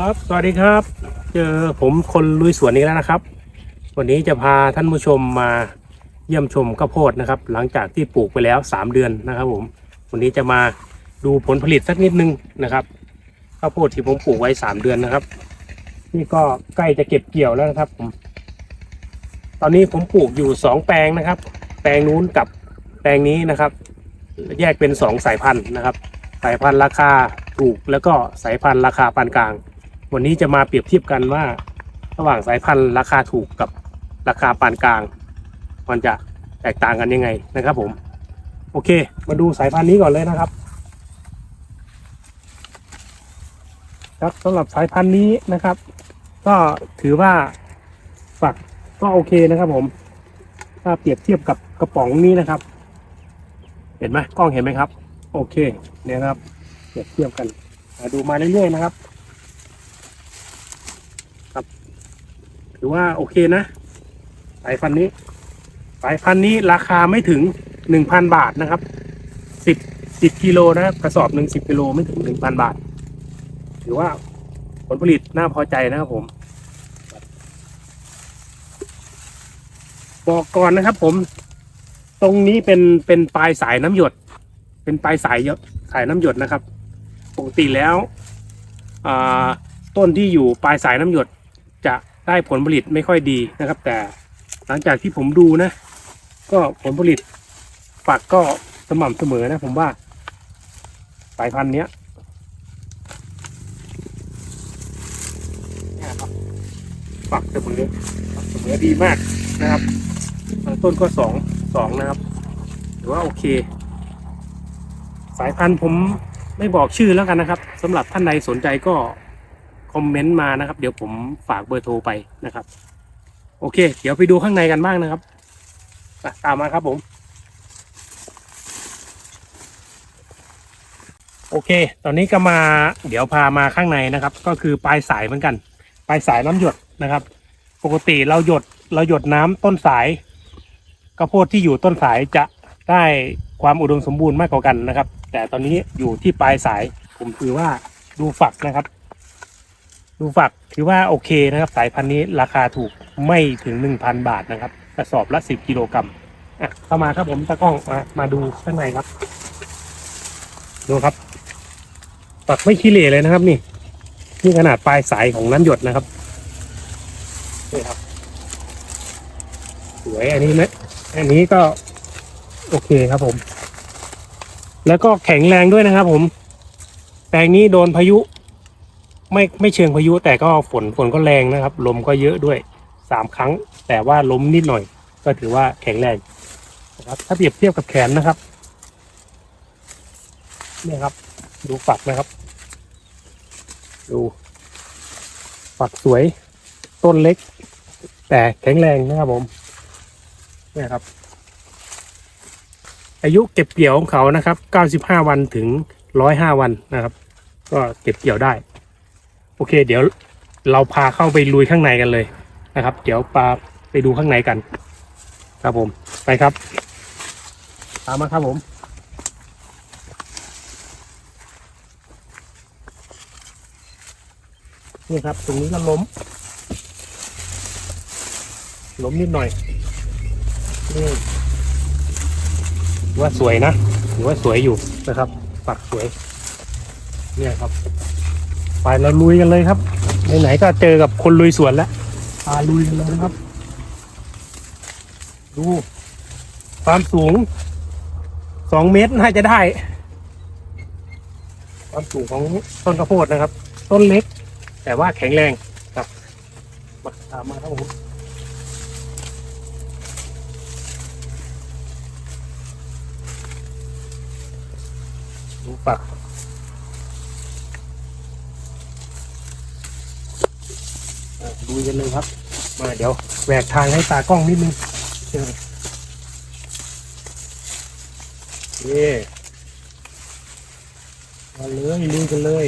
ครับ สวัสดีครับ เจอผมคนลุยสวนนี้แล้วนะครับ วันนี้จะพาท่านผู้ชมมาเยี่ยมชมข้าวโพดนะครับ หลังจากที่ปลูกไปแล้ว 3 เดือนนะครับผม วันนี้จะมาดูผลผลิตสักนิดนึงนะครับข้าวโพดที่ผมปลูกไว้ 3 เดือนนะครับ นี่ก็ใกล้จะเก็บเกี่ยวแล้วนะครับผม ตอนนี้ผมปลูกอยู่ 2 แปลงนะครับ แปลงนู้นกับแปลงนี้นะครับ แยกเป็น 2 สายพันธุ์นะครับ สายพันธุ์ราคาถูกแล้วก็สายพันธุ์ราคาปานกลาง วันนี้จะมาเปรียบเทียบกันว่า ระหว่างสายพันธุ์ราคาถูกกับราคาปานกลาง มันจะแตกต่างกันยังไงนะครับผม โอเค มาดูสายพันธุ์นี้ก่อนเลยนะครับ ครับสำหรับสายพันธุ์นี้นะครับ ก็ถือว่าฝักก็โอเคนะครับผม ถ้าเปรียบเทียบกับกระป๋องนี้นะครับ เห็นไหมกล้องเห็นไหมครับ โอเคเนี่ยนะครับ เปรียบเทียบกันดูมาเรื่อยๆนะครับ ถือว่าโอเคนะสายพันธุ์นี้สายพันธุ์นี้ราคาไม่ถึงหนึ่งพันบาทนะครับสิบสิบกิโลนะครับกระสอบหนึ่งสิบกิโลไม่ถึงหนึ่งพันบาท ถือว่าผลผลิตน่าพอใจนะครับผม บอกก่อนนะครับผม ตรงนี้เป็นเป็นปลายสายน้ำหยด เป็นปลายสายสายน้ำหยดนะครับ ปกติแล้วต้นที่อยู่ปลายสายน้ำหยดจะ ได้ผลผลิตไม่ค่อยดีนะครับ แต่หลังจากที่ผมดูนะ ก็ผลผลิตฝักก็สม่ำเสมอนะ ผมว่า สายพันธุ์เนี้ยเนี่ยครับฝักเสมอฝักเสมอดีมากนะครับบางต้นก็สองสองนะครับถือว่าโอเค สายพันธุ์ผมไม่บอกชื่อแล้วกันนะครับสำหรับท่านใดสนใจก็ คอมเมนต์มานะครับ เดี๋ยวผมฝากเบอร์โทรไปนะครับ โอเค เดี๋ยวไปดูข้างในกันบ้างนะครับอะตามมาครับผม โอเค ตอนนี้ก็มาเดี๋ยวพามาข้างในนะครับ ก็คือปลายสายเหมือนกัน ปลายสายน้ำหยดนะครับ ปกติเราหยดเราหยดน้ำต้นสายข้าวโพดที่อยู่ต้นสายจะได้ความอุดมสมบูรณ์มากกว่ากันนะครับ แต่ตอนนี้อยู่ที่ปลายสายผมถือว่าดูฝักนะครับ ดูฝักถือว่าโอเคนะครับ สายพันธุ์นี้ราคาถูกไม่ถึงหนึ่งพันบาทนะครับกระสอบละสิบกิโลกรัมอะเข้ามาครับผมตะกล้องมามาดูข้างในครับ ดูครับ ฝักไม่ขี้เหร่เลยนะครับ นี่ นี่ขนาดปลายสายของน้ำหยดนะครับนี่ครับ สวยอันนี้นะอันนี้ก็โอเคครับผม แล้วก็แข็งแรงด้วยนะครับผมแปลงนี้โดนพายุ ไม่ไม่เชิงพายุแต่ก็ฝนฝนก็แรงนะครับ ลมก็เยอะด้วยสามครั้ง แต่ว่าล้มนิดหน่อย ก็ถือว่าแข็งแรงนะครับ ถ้าเปรียบเทียบกับแขนนะครับเนี่ยครับ ดูฝักนะครับ ดูฝักสวย ต้นเล็ก แต่แข็งแรงนะครับผมเนี่ยครับ อายุเก็บเกี่ยวของเขานะครับ 95 วันถึง 105 วันนะครับ ก็เก็บเกี่ยวได้ โอเค เดี๋ยวเราพาเข้าไปลุยข้างในกันเลยนะครับ เดี๋ยวปาไปดูข้างในกัน ครับผมไปครับ ตามมาครับผมนี่ครับตรงนี้ก็ล้มล้มนิดหน่อยนี่ว่าสวยนะถือว่าสวยอยู่นะครับ ปักสวย เนี่ยครับ ไปเราลุยกันเลยครับไหนๆก็เจอกับคนลุยสวนแล้วพาลุยกันเลยนะครับ ดู ความสูงสองเมตรน่าจะได้ ความสูงของต้นข้าวโพดนะครับ ต้นเล็ก แต่ว่าแข็งแรงครับมาตามมาครับผมดูปัก อะดูกันเลยครับ มาเดี๋ยวแหวกทางให้ตากล้องนิดนึงเออนี่มาเลยลุยกันเลย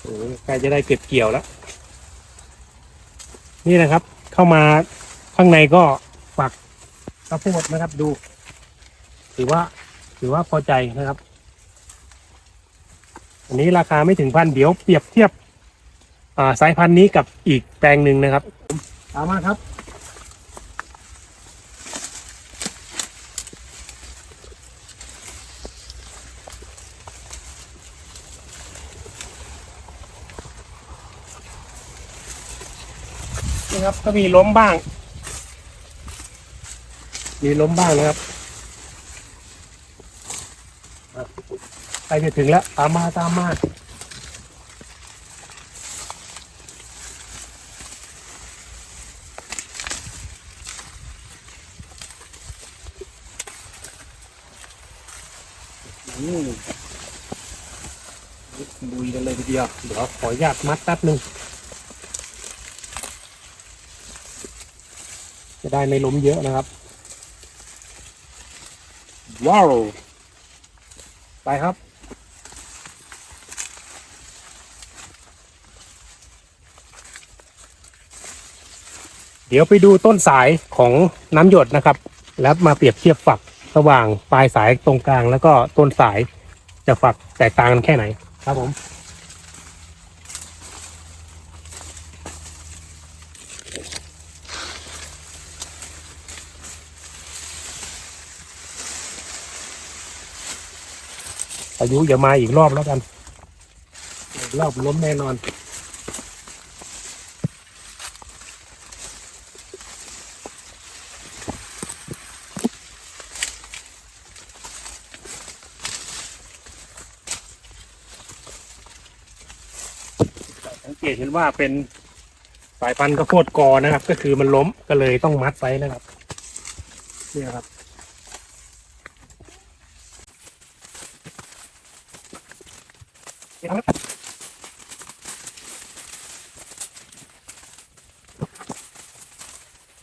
โอ้โหใกล้จะได้เก็บเกี่ยวแล้ว นี่นะครับ เข้ามาข้างในก็ปักข้าวโพดนะครับ ดู ถือว่า ถือว่าพอใจนะครับ อันนี้ราคาไม่ถึงพันเดี๋ยวเปรียบเทียบอ่าสายพันธุ์นี้กับอีกแปลงหนึ่งนะครับตามมาครับ นี่ครับก็มีล้มบ้าง มีล้มบ้างนะครับอะ ใกล้จะถึงแล้วตามมาตามมาอืมลุยกันเลยทีเดียวเดี๋ยวขออนุญาตมัดแป๊บหนึ่งจะได้ไม่ล้มเยอะนะครับ ว้าว ไปครับ เดี๋ยวไปดูต้นสายของน้ำหยดนะครับ แล้วมาเปรียบเทียบฝักระหว่างปลายสายตรงกลาง แล้วก็ต้นสายจะฝักแตกต่างกันแค่ไหนครับผมอายุอย่ามาอีกรอบแล้วกันอีกรอบล้มแน่นอน สังเกตเห็นว่าเป็นสายพันธุ์ข้าวโพดกอนะครับ ก็คือมันล้มก็เลยต้องมัดไว้นะครับเนี่ยครับ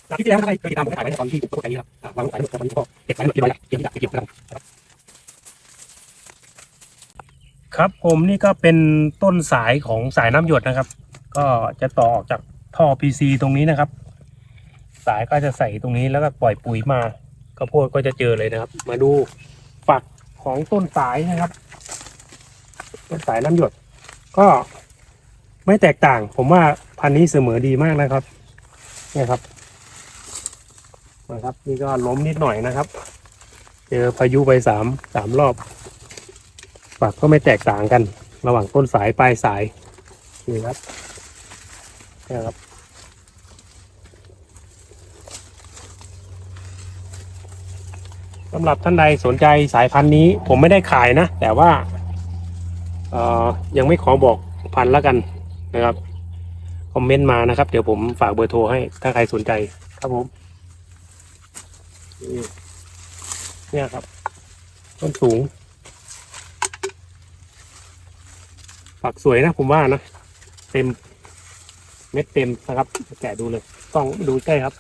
จากที่แล้วนะครเคยติดตามผมถ่ายไว้ในตอนที่ผมพูดไปนี้ครับอ่าวางสายหมดตอนนี้ก็เก็บไว้หมดเรียบร้อยแล้วเก็บที่ดักเก็บแล้วครับ ครับผมนี่ก็เป็นต้นสายของสายน้ำหยดนะครับ ก็จะต่อออกจากท่อ PC ตรงนี้นะครับ สายก็จะใส่ตรงนี้แล้วก็ปล่อยปุ๋ยมาข้าวโพดก็จะเจอเลยนะครับ มาดูฝักของต้นสายนะครับต้นสายน้ำหยด ก็ไม่แตกต่าง ผมว่าพันนี้เสมอดีมากนะครับเนี่ยครับนะครับ นี่ก็ล้มนิดหน่อยนะครับ เจอพายุไปสามสามรอบ ฝักก็ไม่แตกต่างกัน ระหว่างต้นสายปลายสายนี่ครับนี่ครับ สำหรับท่านใดสนใจสายพันธุ์นี้ผมไม่ได้ขายนะ แต่ว่าเอ่อยังไม่ขอบอกพันธุ์แล้วกันนะครับ คอมเมนต์มานะครับ เดี๋ยวผมฝากเบอร์โทรให้ ถ้าใครสนใจครับผมนี่เนี่ยครับ ต้นสูง ฝักสวยนะผมว่านะ เต็ม เม็ดเต็มนะครับ แกะดูเลย ต้องดูใกล้ครับ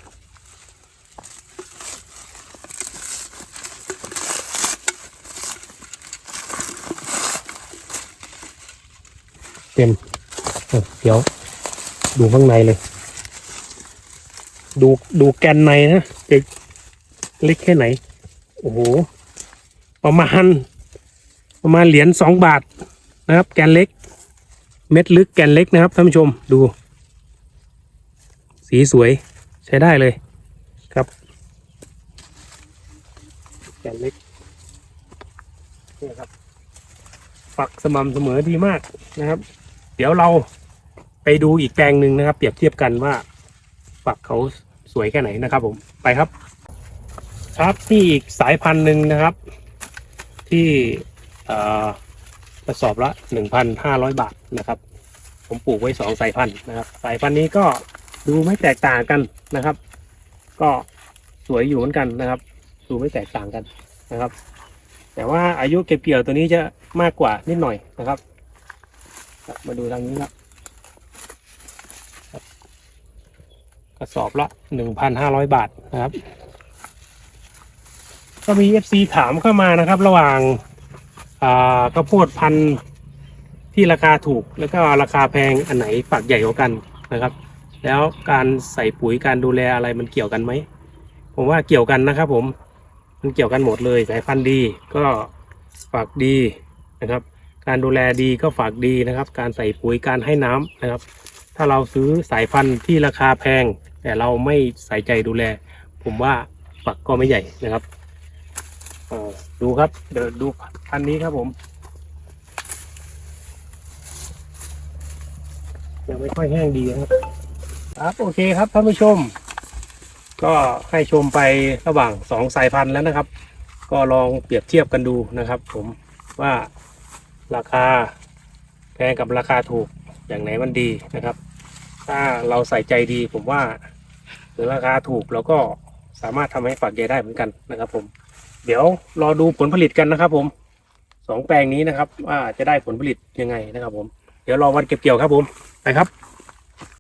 เต็มเเดี๋ยว ดูข้างในเลย ดูดูแกนในนะจะเล็กแค่ไหน โอ้โห ประมาณ ประมาณเหรียญสองบาทนะครับ แกนเล็ก เม็ดลึกแกนเล็กนะครับท่านผู้ชมดู สีสวยใช้ได้เลยครับแกนเล็กนี่ครับ ฝักสม่ำเสมอดีมากนะครับ เดี๋ยวเราไปดูอีกแปลงหนึ่งนะครับ เปรียบเทียบกันว่า ฝักเขาสวยแค่ไหนนะครับ ผมไปครับ ครับนี่อีกสายพันธุ์หนึ่งนะครับ ที่อ่อ กระสอบละหนึ่งพันห้าร้อยบาทนะครับ ผมปลูกไว้สองสายพันธุ์นะครับ สายพันธุ์นี้ก็ดูไม่แตกต่างกันนะครับ ก็สวยอยู่เหมือนกันนะครับ ดูไม่แตกต่างกันนะครับ แต่ว่าอายุเก็บเกี่ยวตัวนี้จะมากกว่านิดหน่อยนะครับ มาดูทางนี้ครับกระสอบละหนึ่งพันห้าร้อยบาทนะครับ ก็มี FC ถามเข้ามานะครับ ระหว่าง ข้าวโพดพันธุ์ที่ราคาถูกแล้วก็ราคาแพงอันไหนฝักใหญ่กว่ากันนะครับ แล้วการใส่ปุ๋ยการดูแลอะไรมันเกี่ยวกันไหมผมว่าเกี่ยวกันนะครับ ผมมันเกี่ยวกันหมดเลยสายพันธุ์ดีก็ฝักดีนะครับ การดูแลดีก็ฝากดีนะครับ การใส่ปุ๋ยการให้น้ำนะครับ ถ้าเราซื้อสายพันธุ์ที่ราคาแพง แต่เราไม่ใส่ใจดูแล ผมว่าฝักก็ไม่ใหญ่นะครับ ดูครับ เดี๋ยวดูพันนี้ครับผม ยังไม่ค่อยแห้งดีนะครับ ครับ โอเคครับท่านผู้ชม ก็ให้ชมไประหว่างสองสายพันธุ์แล้วนะครับ ก็ลองเปรียบเทียบกันดูนะครับ ผมว่าราคาแพงกับราคาถูกอย่างไหนมันดีนะครับ ถ้าเราใส่ใจดีผมว่าหรือราคาถูกเราก็สามารถทำให้ฝักใหญ่ได้เหมือนกันนะครับผม เดี๋ยวรอดูผลผลิตกันนะครับ ผมสองแปลงนี้นะครับว่าจะได้ผลผลิตยังไงนะครับ ผมเดี๋ยวรอวันเก็บเกี่ยวครับ ผมไปครับ